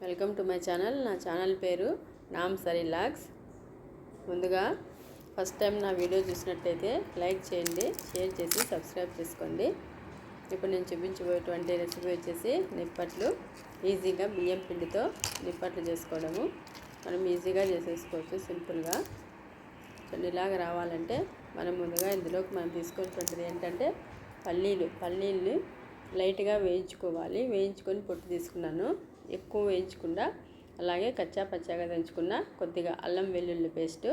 Welcome to my channel. నా channel పేరు నామ్ సరిలాగ్స్ ముందుగా ఫస్ట్ టైం నా వీడియో చూసినట్టయితే లైక్ చేయండి షేర్ చేసి సబ్స్క్రైబ్ చేసుకోండి. ఇప్పుడు నేను చూపించబోయేటువంటి రెసిపీ వచ్చేసి నిప్పట్లు. ఈజీగా బియ్యం పిండితో నిప్పట్లు చేసుకోవడము. మనం ఈజీగా చేసేసుకోవచ్చు సింపుల్గా. చూడండి ఇలాగ రావాలంటే మనం ముందుగా ఇందులోకి మనం తీసుకునేటువంటిది ఏంటంటే పల్లీలు. పల్లీలు లైట్గా వేయించుకోవాలి. వేయించుకొని పొట్టు తీసుకున్నాను. ఎక్కువ వేయించకుండా అలాగే కచ్చా పచ్చాగా దంచుకున్న కొద్దిగా అల్లం వెల్లుల్లి పేస్ట్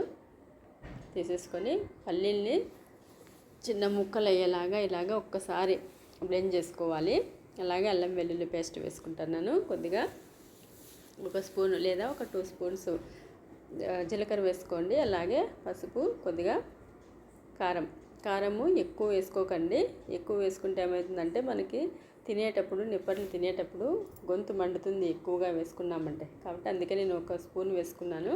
తీసేసుకొని పల్లీల్ని చిన్న ముక్కలు అయ్యేలాగా ఇలాగ ఒక్కసారి బ్లెండ్ చేసుకోవాలి. అలాగే అల్లం వెల్లుల్లి పేస్ట్ వేసుకుంటున్నాను కొద్దిగా. ఒక స్పూన్ లేదా ఒక టూ స్పూన్స్ జీలకర్ర వేసుకోండి. అలాగే పసుపు కొద్దిగా కారం కారము ఎక్కువ వేసుకోకండి. ఎక్కువ వేసుకుంటే ఏమవుతుందంటే మనకి తినేటప్పుడు నిప్పట్లు తినేటప్పుడు గొంతు మండుతుంది ఎక్కువగా వేసుకున్నామంటే. కాబట్టి అందుకే నేను ఒక స్పూన్ వేసుకున్నాను.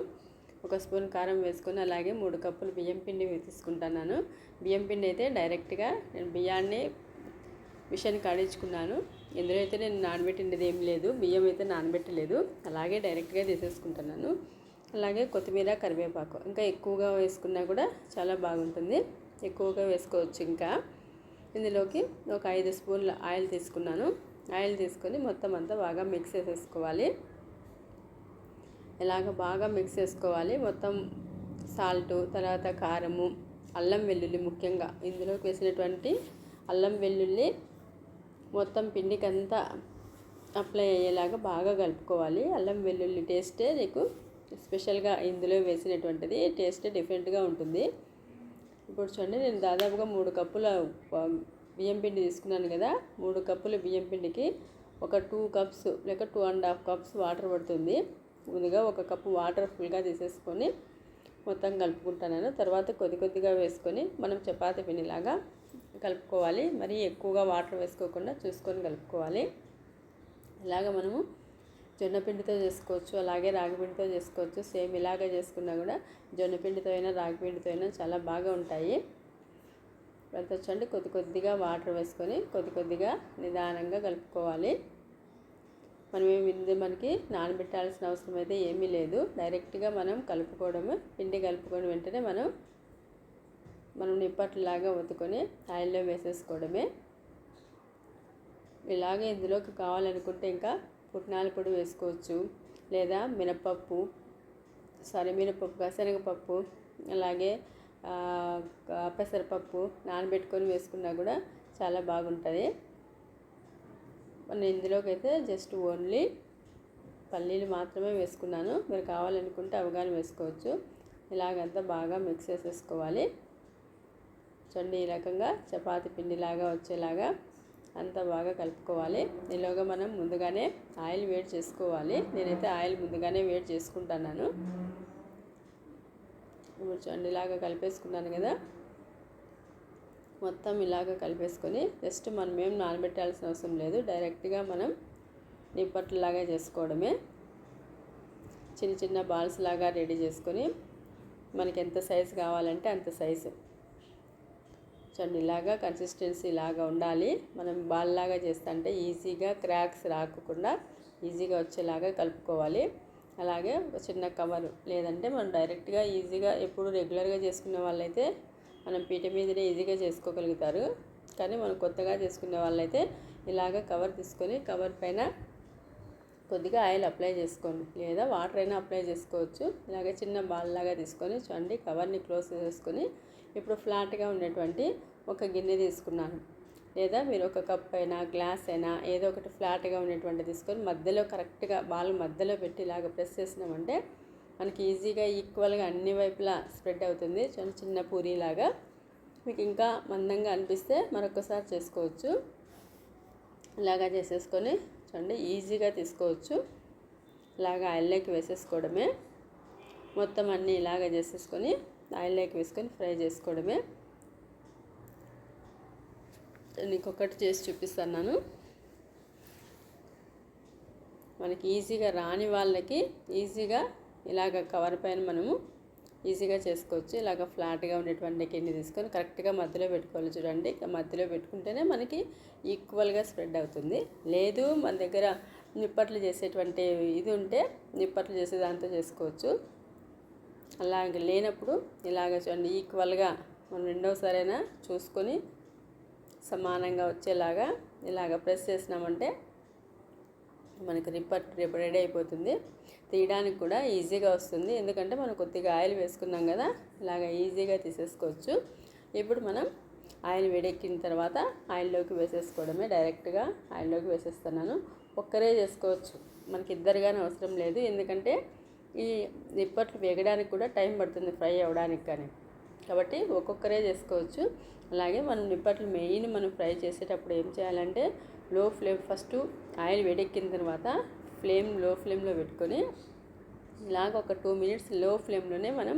ఒక స్పూన్ కారం వేసుకొని అలాగే మూడు కప్పులు బియ్యం పిండి తీసుకుంటున్నాను. బియ్యం పిండి అయితే డైరెక్ట్గా నేను బియ్యాన్ని మిషన్ కాడించుకున్నాను. ఇందులో అయితే నేను నానబెట్టిండేది ఏం లేదు. బియ్యం అయితే నానబెట్టలేదు. అలాగే డైరెక్ట్గా తీసేసుకుంటున్నాను. అలాగే కొత్తిమీర కరివేపాకు. ఇంకా ఎక్కువగా వేసుకున్నా కూడా చాలా బాగుంటుంది. ఎక్కువగా వేసుకోవచ్చు ఇంకా. ఇందులోకి ఒక ఐదు స్పూన్ల ఆయిల్ తీసుకున్నాను. ఆయిల్ తీసుకొని మొత్తం అంతా బాగా మిక్స్ చేసేసుకోవాలి. ఇలాగ బాగా మిక్స్ చేసుకోవాలి? మొత్తం సాల్ట్ తర్వాత కారము అల్లం వెల్లుల్లి ముఖ్యంగా ఇందులోకి వేసినటువంటి అల్లం వెల్లుల్లి మొత్తం పిండికంతా అప్లై అయ్యేలాగా బాగా కలుపుకోవాలి. అల్లం వెల్లుల్లి టేస్టే నీకు స్పెషల్గా ఇందులో వేసినటువంటిది టేస్ట్ డిఫరెంట్గా ఉంటుంది. ఇప్పుడు చూడండి నేను దాదాపుగా మూడు కప్పుల బియ్యం పిండి తీసుకున్నాను కదా. మూడు కప్పుల బియ్యం పిండికి ఒక టూ కప్స్ లేక two and half cups water పడుతుంది. ముందుగా ఒక కప్పు వాటర్ ఫుల్గా తీసేసుకొని మొత్తం కలుపుకుంటాను తర్వాత కొద్ది కొద్దిగా వేసుకొని మనం చపాతీ పిండిలాగా కలుపుకోవాలి. మరీ ఎక్కువగా వాటర్ వేసుకోకుండా చూసుకొని కలుపుకోవాలి. ఇలాగ మనము జొన్నపిండితో చేసుకోవచ్చు అలాగే రాగిపిండితో చేసుకోవచ్చు. సేమ్ ఇలాగే చేసుకున్నా కూడా జొన్నపిండితో అయినా రాగిపిండితో అయినా చాలా బాగా ఉంటాయి. అంత వచ్చండి కొద్ది కొద్దిగా వాటర్ వేసుకొని కొద్ది కొద్దిగా నిదానంగా కలుపుకోవాలి. మనం ఏమి మనకి నానబెట్టాల్సిన అవసరం అయితే ఏమీ లేదు. డైరెక్ట్గా మనం కలుపుకోవడము పిండి కలుపుకొని వెంటనే మనం మనం నిప్పట్లాగా ఒత్తుకొని ఆయిల్లో వేసేసుకోవడమే. ఇలాగే ఇందులోకి కావాలనుకుంటే ఇంకా పుట్నాల పొడి వేసుకోవచ్చు. లేదా మినపప్పు సారీ మినపప్పు శనగపప్పు అలాగే పెసరపప్పు నానబెట్టుకొని వేసుకున్నా కూడా చాలా బాగుంటుంది. నేను ఇందులోకి అయితే జస్ట్ ఓన్లీ పల్లీలు మాత్రమే వేసుకున్నాను. మీరు కావాలనుకుంటే అవగానే వేసుకోవచ్చు. ఇలాగంతా బాగా మిక్స్ చేసేసుకోవాలి. చూడండి ఈ రకంగా చపాతి పిండిలాగా వచ్చేలాగా అంతా బాగా కలుపుకోవాలి. ఈలోగా మనం ముందుగానే ఆయిల్ వేడి చేసుకోవాలి. నేనైతే ఆయిల్ ముందుగానే వేడి చేసుకుంటున్నాను. ఇప్పుడు చూడండి కలిపేసుకున్నాను కదా. మొత్తం ఇలాగ కలిపేసుకొని జస్ట్ మనం ఏం నానబెట్టాల్సిన అవసరం లేదు. డైరెక్ట్గా మనం నిప్పట్లాగా చేసుకోవడమే. చిన్న చిన్న బాల్స్ లాగా రెడీ చేసుకొని మనకి ఎంత సైజు కావాలంటే అంత సైజు. చూడండి ఇలాగా కన్సిస్టెన్సీ ఇలాగా ఉండాలి. మనం బాల్ లాగా చేస్తుంటే ఈజీగా క్రాక్స్ రాకుండా ఈజీగా వచ్చేలాగా కలుపుకోవాలి. అలాగే ఒక చిన్న కవర్ లేదంటే మనం డైరెక్ట్గా ఈజీగా ఎప్పుడు రెగ్యులర్గా చేసుకునే వాళ్ళైతే మనం పీట మీదనే ఈజీగా చేసుకోగలుగుతారు. కానీ మనం కొత్తగా చేసుకునే వాళ్ళైతే ఇలాగ కవర్ తీసుకొని కవర్ పైన కొద్దిగా ఆయిల్ అప్లై చేసుకోండి. లేదా వాటర్ అయినా అప్లై చేసుకోవచ్చు. ఇలాగ చిన్న బాల్ లాగా తీసుకొని చూడండి కవర్ని క్లోజ్ చేసుకొని ఇప్పుడు ఫ్లాట్గా ఉన్నటువంటి ఒక గిన్నె తీసుకున్నాను. లేదా మీరు ఒక కప్ అయినా గ్లాస్ అయినా ఏదో ఒకటి ఫ్లాట్గా ఉన్నటువంటి తీసుకొని మధ్యలో కరెక్ట్గా బాల్ మధ్యలో పెట్టి ఇలాగ ప్రెస్ చేసినామంటే మనకి ఈజీగా ఈక్వల్గా అన్ని వైపులా స్ప్రెడ్ అవుతుంది. చిన్న చిన్న పూరీలాగా మీకు ఇంకా మందంగా అనిపిస్తే మరొకసారి చేసుకోవచ్చు. ఇలాగా చేసేసుకొని చూడండి ఈజీగా తీసుకోవచ్చు. ఇలాగ ఆయిల్లోకి వేసేసుకోవడమే. మొత్తం అన్నీ ఇలాగ చేసేసుకొని ఆయిల్లోకి వేసుకొని ఫ్రై చేసుకోవడమే. ఇంకొకటి చేసి చూపిస్తున్నాను. మనకి ఈజీగా రాని వాళ్ళకి ఈజీగా ఇలాగ కవర్ పైన మనము ఈజీగా చేసుకోవచ్చు. ఇలాగ ఫ్లాట్గా ఉండేటువంటి గిన్నె తీసుకొని కరెక్ట్గా మధ్యలో పెట్టుకోవాలి చూడండి. ఇక మధ్యలో పెట్టుకుంటేనే మనకి ఈక్వల్గా స్ప్రెడ్ అవుతుంది. లేదు మన దగ్గర నిప్పట్లు చేసేటువంటి ఇది ఉంటే నిప్పట్లు చేసే దాంతో చేసుకోవచ్చు. అలాగే లేనప్పుడు ఇలాగ చూడండి ఈక్వల్గా మనం రెండోసారైనా చూసుకొని సమానంగా వచ్చేలాగా ఇలాగ ప్రెస్ చేసినామంటే మనకి రిపట్ రేపు రెడీ అయిపోతుంది. తీయడానికి కూడా ఈజీగా వస్తుంది. ఎందుకంటే మనం కొద్దిగా ఆయిల్ వేసుకున్నాం కదా ఇలాగ ఈజీగా తీసేసుకోవచ్చు. ఇప్పుడు మనం ఆయిల్ వేడెక్కిన తర్వాత ఆయిల్లోకి వేసేసుకోవడమే డైరెక్ట్గా ఆయిల్లోకి వేసేస్తున్నాను. ఒక్కరే చేసుకోవచ్చు. మనకి ఇద్దరుగానే అవసరం లేదు. ఎందుకంటే ఈ నిప్పట్లు వేగడానికి కూడా టైం పడుతుంది ఫ్రై అవ్వడానికి కానీ. కాబట్టి ఒక్కొక్కరే చేసుకోవచ్చు. అలాగే మనం నిప్పట్లు మెయిన్ మనం ఫ్రై చేసేటప్పుడు ఏం చేయాలంటే లో ఫ్లేమ్ ఫస్ట్ ఆయిల్ వేడెక్కిన తర్వాత ఫ్లేమ్లో ఫ్లేమ్లో పెట్టుకొని ఇలాగ ఒక టూ మినిట్స్లో ఫ్లేమ్లోనే మనం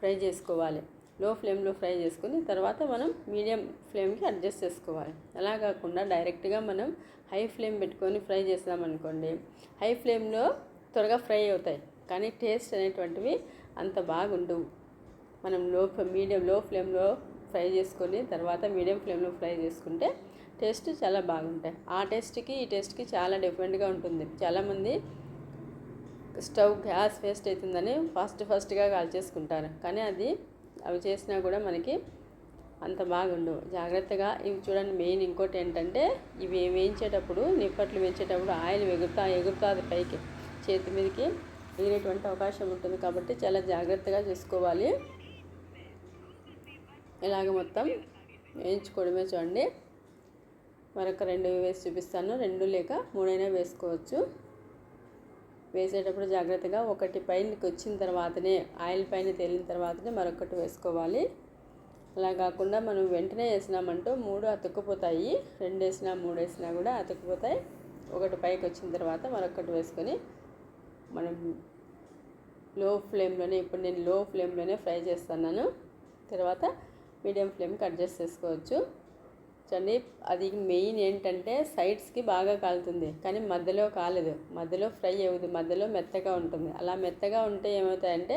ఫ్రై చేసుకోవాలి. లో ఫ్లేమ్లో ఫ్రై చేసుకుని తర్వాత మనం మీడియం ఫ్లేమ్కి అడ్జస్ట్ చేసుకోవాలి. అలా కాకుండా డైరెక్ట్గా మనం హై ఫ్లేమ్ పెట్టుకొని ఫ్రై చేసామనుకోండి హై ఫ్లేమ్లో త్వరగా ఫ్రై అవుతాయి. కానీ టేస్ట్ అనేటువంటివి అంత బాగుండవు. మనం లో మీడియం లో ఫ్లేమ్లో ఫ్రై చేసుకొని తర్వాత మీడియం ఫ్లేమ్లో ఫ్రై చేసుకుంటే టేస్ట్ చాలా బాగుంటాయి. ఆ టేస్ట్కి ఈ టేస్ట్కి చాలా డిఫరెంట్గా ఉంటుంది. చాలామంది స్టవ్ గ్యాస్ వేస్ట్ అవుతుందని ఫస్ట్ ఫస్ట్గా కాల్చేసుకుంటారు కానీ అది అవి చేసినా కూడా మనకి అంత బాగుండవు. జాగ్రత్తగా ఇవి చూడండి. మెయిన్ ఇంకోటి ఏంటంటే ఇవి వేయించేటప్పుడు నిప్పట్లు వేయించేటప్పుడు ఆయిల్ ఎగురుతా ఎగురుతుంది పైకి చేతి మీదకి తినేటువంటి అవకాశం ఉంటుంది కాబట్టి చాలా జాగ్రత్తగా చూసుకోవాలి. ఇలాగ మొత్తం వేయించుకోవడమే చూడండి. మరొక రెండు వేసి చూపిస్తాను. రెండు లేక మూడైనా వేసుకోవచ్చు. వేసేటప్పుడు జాగ్రత్తగా ఒకటి పైనకి వచ్చిన తర్వాతనే ఆయిల్ పైన తేలిన తర్వాతనే మరొకటి వేసుకోవాలి. అలా కాకుండా మనం వెంటనే వేసినామంటూ మూడు అతుక్కుపోతాయి. రెండు వేసినా మూడు వేసినా కూడా అతుక్కుపోతాయి. ఒకటి పైకి వచ్చిన తర్వాత మరొకటి వేసుకొని మనం లో ఫ్లేమ్లోనే ఇప్పుడు నేను లో ఫ్లేమ్లోనే ఫ్రై చేస్తున్నాను. తర్వాత మీడియం ఫ్లేమ్కి అడ్జస్ట్ చేసుకోవచ్చు. చూడండి అది మెయిన్ ఏంటంటే సైడ్స్కి బాగా కాలుతుంది కానీ మధ్యలో కాలేదు. మధ్యలో ఫ్రై అవ్వదు మధ్యలో మెత్తగా ఉంటుంది. అలా మెత్తగా ఉంటే ఏమవుతాయంటే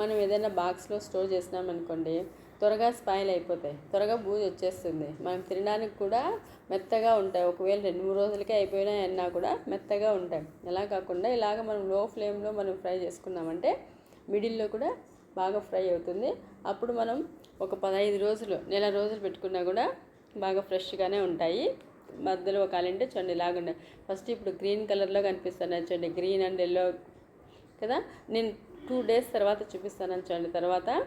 మనం ఏదైనా బాక్స్లో స్టోర్ చేసినాం అనుకోండి త్వరగా స్పాయిల్ అయిపోతాయి. త్వరగా బూజు వచ్చేస్తుంది. మనం తినడానికి కూడా మెత్తగా ఉంటాయి. ఒకవేళ రెండు మూడు రోజులకే అయిపోయినా అన్నా కూడా మెత్తగా ఉంటాయి. ఎలా కాకుండా ఇలాగ మనం లో ఫ్లేమ్లో మనం ఫ్రై చేసుకున్నామంటే మిడిల్లో కూడా బాగా ఫ్రై అవుతుంది. అప్పుడు మనం ఒక పదహైదు రోజులు నెల రోజులు పెట్టుకున్నా కూడా బాగా ఫ్రెష్గానే ఉంటాయి. మధ్యలో ఒక కాలంటే చూడండి ఇలాగుండే ఫస్ట్ ఇప్పుడు గ్రీన్ కలర్లో కనిపిస్తున్నాయి చూడండి. గ్రీన్ అండ్ ఎల్లో కదా? నేను టూ డేస్ తర్వాత చూపిస్తాను చూడండి. తర్వాత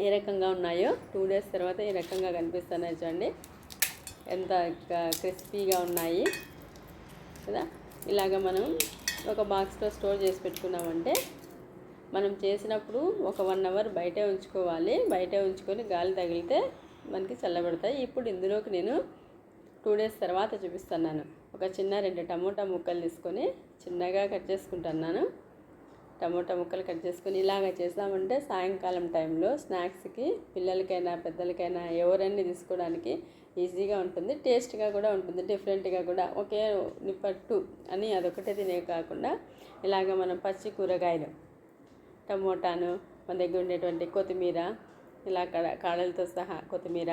ఏ రకంగా ఉన్నాయో టూ డేస్ తర్వాత ఏ రకంగా కనిపిస్తున్నాయి చూడండి. ఎంత క్రిస్పీగా ఉన్నాయి. కదా? ఇలాగ మనం ఒక బాక్స్లో స్టోర్ చేసి పెట్టుకున్నామంటే మనం చేసినప్పుడు ఒక వన్ అవర్ బయటే ఉంచుకోవాలి. బయటే ఉంచుకొని గాలి తగిలితే మనకి చల్లబడతాయి. ఇప్పుడు ఇందులోకి నేను టూ డేస్ తర్వాత చూపిస్తున్నాను. ఒక చిన్న రెండు టమోటా ముక్కలు తీసుకొని చిన్నగా కట్ చేసుకుంటున్నాను. టమోటా ముక్కలు కట్ చేసుకొని ఇలాగ చేసామంటే సాయంకాలం టైంలో స్నాక్స్కి పిల్లలకైనా పెద్దలకైనా ఎవరైనా తీసుకోవడానికి ఈజీగా ఉంటుంది టేస్ట్గా కూడా ఉంటుంది డిఫరెంట్గా కూడా ఒకే నిప్పట్టు అని అదొకటే తినే కాకుండా ఇలాగ మనం పచ్చి కూరగాయలు టమోటాను మన దగ్గర ఉండేటువంటి కొత్తిమీర ఇలా కడ కాడలతో సహా కొత్తిమీర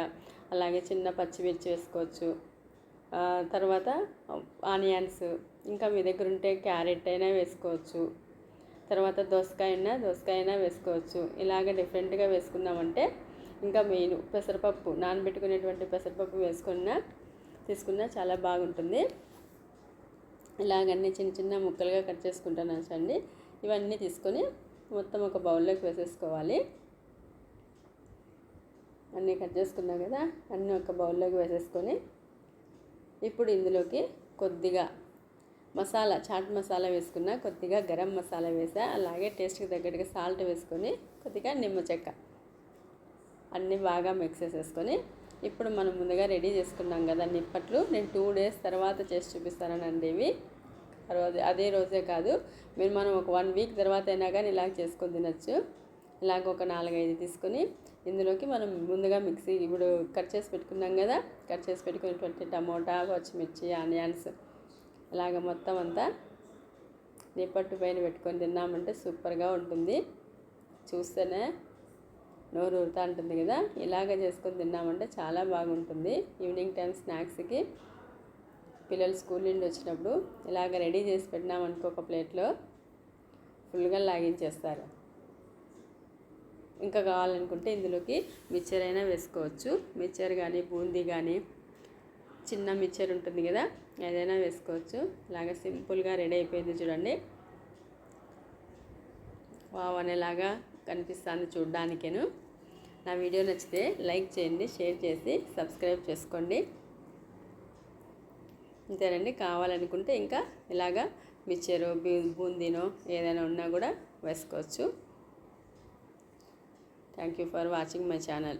అలాగే చిన్న పచ్చిమిర్చి వేసుకోవచ్చు. తర్వాత ఆనియన్స్ ఇంకా మీ దగ్గర ఉంటే క్యారెట్ అయినా వేసుకోవచ్చు. తర్వాత దోసకాయ అయినా దోసకాయ అయినా వేసుకోవచ్చు. ఇలాగ డిఫరెంట్గా వేసుకున్నామంటే ఇంకా మెయిన్ పెసరపప్పు నానబెట్టుకునేటువంటి పెసరపప్పు వేసుకున్నా తీసుకున్నా చాలా బాగుంటుంది. ఇలాగన్నీ చిన్న చిన్న ముక్కలుగా కట్ చేసుకుంటాను అండి. ఇవన్నీ తీసుకొని మొత్తం ఒక బౌల్లోకి వేసేసుకోవాలి. అన్నీ కట్ చేసుకున్నాం కదా అన్నీ ఒక బౌల్లోకి వేసేసుకొని ఇప్పుడు ఇందులోకి కొద్దిగా మసాలా చాట్ మసాలా వేసుకున్న కొద్దిగా గరం మసాలా వేసా. అలాగే టేస్ట్కి తగ్గట్టుగా సాల్ట్ వేసుకొని కొద్దిగా నిమ్మ చెక్క అన్నీ బాగా మిక్స్ చేసేసుకొని ఇప్పుడు మనం ముందుగా రెడీ చేసుకున్నాం కదా నిప్పట్లు. నేను టూ డేస్ తర్వాత చేసి చూపిస్తానండి ఇవి. రోజు అదే రోజే కాదు. మీరు మనం ఒక వన్ వీక్ తర్వాత అయినా కానీ ఇలాగ చేసుకొని తినచ్చు. ఇలాగ ఒక నాలుగైదు తీసుకొని ఇందులోకి మనం ముందుగా మిక్సీ ఇప్పుడు కట్ చేసి పెట్టుకున్నాం కదా. కట్ చేసి పెట్టుకున్నటువంటి టమోటా పచ్చిమిర్చి ఆనియన్స్ ఇలాగ మొత్తం అంతా నిప్పట్టు పైన పెట్టుకొని తిన్నామంటే సూపర్గా ఉంటుంది. చూస్తేనే నోరు ఊరుతా ఉంటుంది కదా. ఇలాగ చేసుకొని తిన్నామంటే చాలా బాగుంటుంది. ఈవినింగ్ టైం స్నాక్స్కి పిల్లలు స్కూల్ నుండి వచ్చినప్పుడు ఇలాగ రెడీ చేసి పెట్టినామనుకో ఒక ప్లేట్లో ఫుల్గా లాగించేస్తారు. ఇంకా కావాలనుకుంటే ఇందులోకి మిక్చర్ అయినా వేసుకోవచ్చు. మిక్చర్ కానీ బూందీ కానీ చిన్న మిక్చర్ ఉంటుంది కదా. ఏదైనా వేసుకోవచ్చు. ఇలాగ సింపుల్గా రెడీ అయిపోయింది చూడండి. వావ్ అనేలాగా కనిపిస్తుంది చూడ్డానికేను. నా వీడియో నచ్చితే లైక్ చేయండి షేర్ చేసి సబ్స్క్రైబ్ చేసుకోండి. అంతేనండి కావాలనుకుంటే ఇంకా ఇలాగా మిక్చరు బూందీనో ఏదైనా ఉన్నా కూడా వేసుకోవచ్చు. Thank you for watching my channel.